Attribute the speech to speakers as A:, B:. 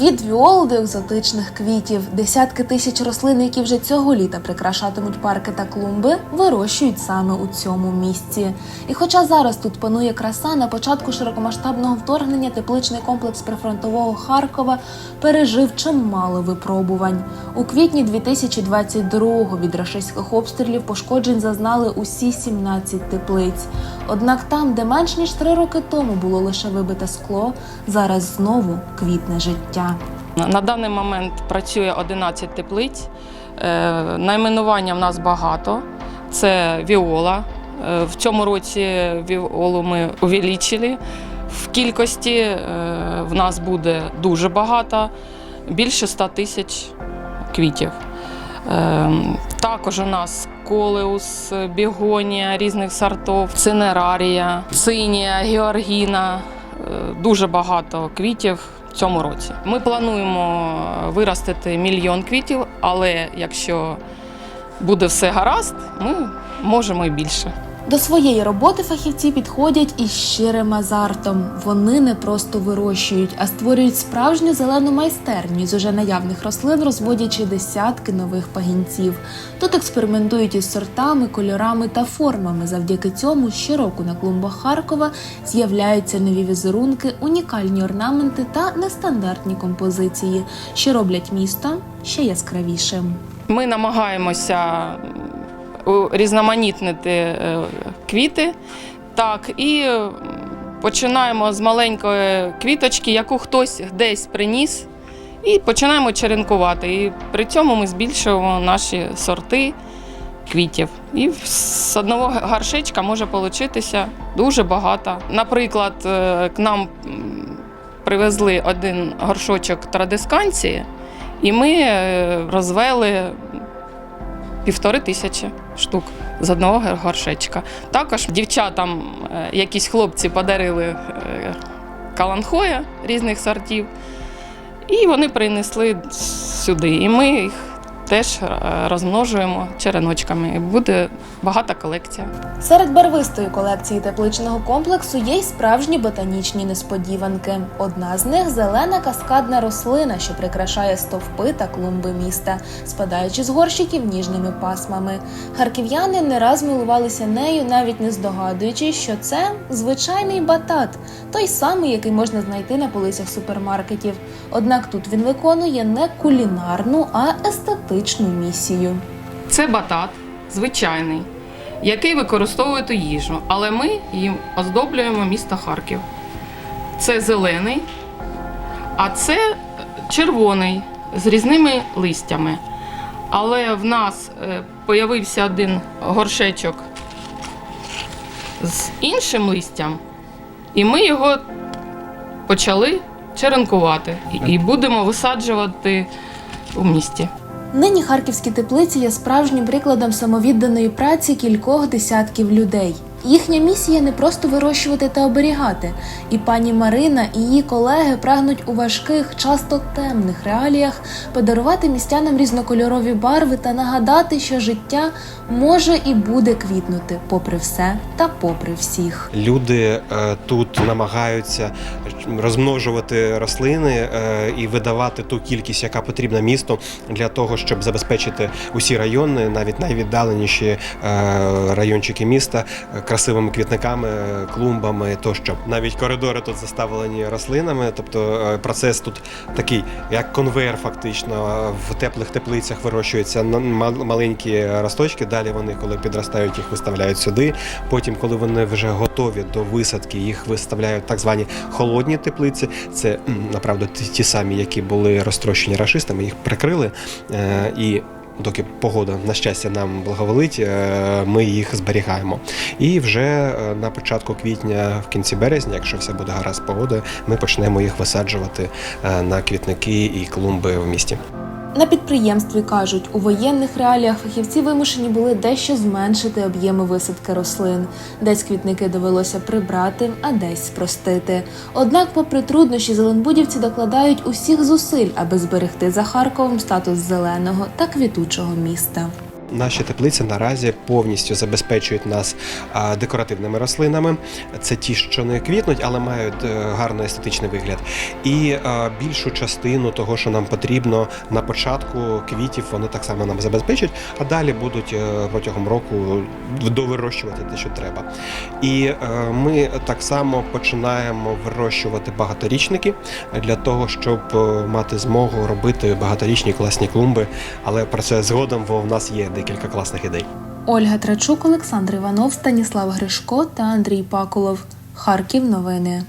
A: Від віол до екзотичних квітів, десятки тисяч рослин, які вже цього літа прикрашатимуть парки та клумби, вирощують саме у цьому місці. І хоча зараз тут панує краса, на початку широкомасштабного вторгнення тепличний комплекс прифронтового Харкова пережив чимало випробувань. У квітні 2022-го від рашистських обстрілів пошкоджень зазнали усі 17 теплиць. Однак там, де менш ніж три роки тому було лише вибите скло, зараз знову квітне життя.
B: На даний момент працює 11 теплиць. Е, Найменування в нас багато. Це віола. Е, В цьому році віолу ми увеличили. В кількості е, в нас буде дуже багато, більше 100 тисяч квітів. Також у нас колеус, бігонія різних сортів, цинерарія, цинія, георгіна. Дуже багато квітів цьому році. Ми плануємо виростити мільйон квітів, але якщо буде все гаразд, ми можемо і більше.
A: До своєї роботи фахівці підходять із щирим азартом. Вони не просто вирощують, а створюють справжню зелену майстерню з уже наявних рослин, розводячи десятки нових пагінців. Тут експериментують із сортами, кольорами та формами. Завдяки цьому щороку на клумбах Харкова з'являються нові візерунки, унікальні орнаменти та нестандартні композиції, що роблять місто ще яскравішим.
B: Ми намагаємося різноманітнити е, квіти. Так, і е, починаємо з маленької квіточки, яку хтось десь приніс, і починаємо черенкувати. І при цьому ми збільшуємо наші сорти квітів. І з одного горшечка може получитися дуже багато. Наприклад, е, к нам привезли один горшочок традисканції, і ми розвели півтори тисячі штук з одного горшечка. Також дівчатам е, якісь хлопці подарили е, каланхоя різних сортів, і вони принесли сюди. І ми їх теж е, розмножуємо череночками. І буде багата колекція.
A: Серед барвистої колекції тепличного комплексу є й справжні ботанічні несподіванки. Одна з них зелена каскадна рослина, що прикрашає стовпи та клумби міста, спадаючи з горщиків ніжними пасмами. Харків'яни не раз милувалися нею, навіть не здогадуючись, що це звичайний батат, той самий, який можна знайти на полицях супермаркетів. Однак тут він виконує не кулінарну, а естетичну місію.
B: Це батат звичайний, який використовують у їжу, але ми їм оздоблюємо місто Харків. Це зелений, а це червоний з різними листями. Але в нас е, появився один горшечок з іншим листям, і ми його почали черенкувати і будемо висаджувати у місті.
A: Нині харківські теплиці є справжнім прикладом самовідданої праці кількох десятків людей. Їхня місія не просто вирощувати та оберігати. І пані Марина і її колеги прагнуть у важких, часто темних реаліях подарувати містянам різнокольорові барви та нагадати, що життя може і буде квітнути попри все та попри всіх.
C: Люди е, тут намагаються розмножувати рослини е, і видавати ту кількість, яка потрібна місту для того, щоб забезпечити усі райони, навіть найвіддаленіші е, райончики міста, е, красивими квітниками, е, клумбами тощо. Навіть коридори тут заставлені рослинами. Тобто е, процес тут такий, як конвейер, фактично в теплих теплицях вирощуються маленькі росточки. Далі вони, коли підростають, їх виставляють сюди. Потім, коли вони вже готові до висадки, їх виставляють так звані холодні теплиці. Це направду ті, ті самі, які були розтрощені рашистами, їх прикрили е, і. Доки погода, на щастя, нам благоволить, е, ми їх зберігаємо. І вже е, на початку квітня, в кінці березня, якщо все буде гаразд погоди, ми почнемо їх висаджувати е, на квітники і клумби в місті.
A: На підприємстві кажуть, у воєнних реаліях фахівці вимушені були дещо зменшити об'єми висадки рослин. Десь квітники довелося прибрати, а десь спростити. Однак, попри труднощі, зеленбудівці докладають усіх зусиль, аби зберегти за Харковом статус зеленого та квітучого міста.
C: Наші теплиці наразі повністю забезпечують нас декоративними рослинами. Це ті, що не квітнуть, але мають е, гарний естетичний вигляд. І е, більшу частину того, що нам потрібно на початку квітів, вони так само нам забезпечать, а далі будуть е, протягом року довирощувати те, що треба. І ми так само починаємо вирощувати багаторічники для того, щоб мати змогу робити багаторічні класні клумби. Але про це згодом, бо в нас є декілька класних ідей.
A: Ольга Трачук, Олександр Іванов, Станіслав Гришко та Андрій Пакулов. Харків новини.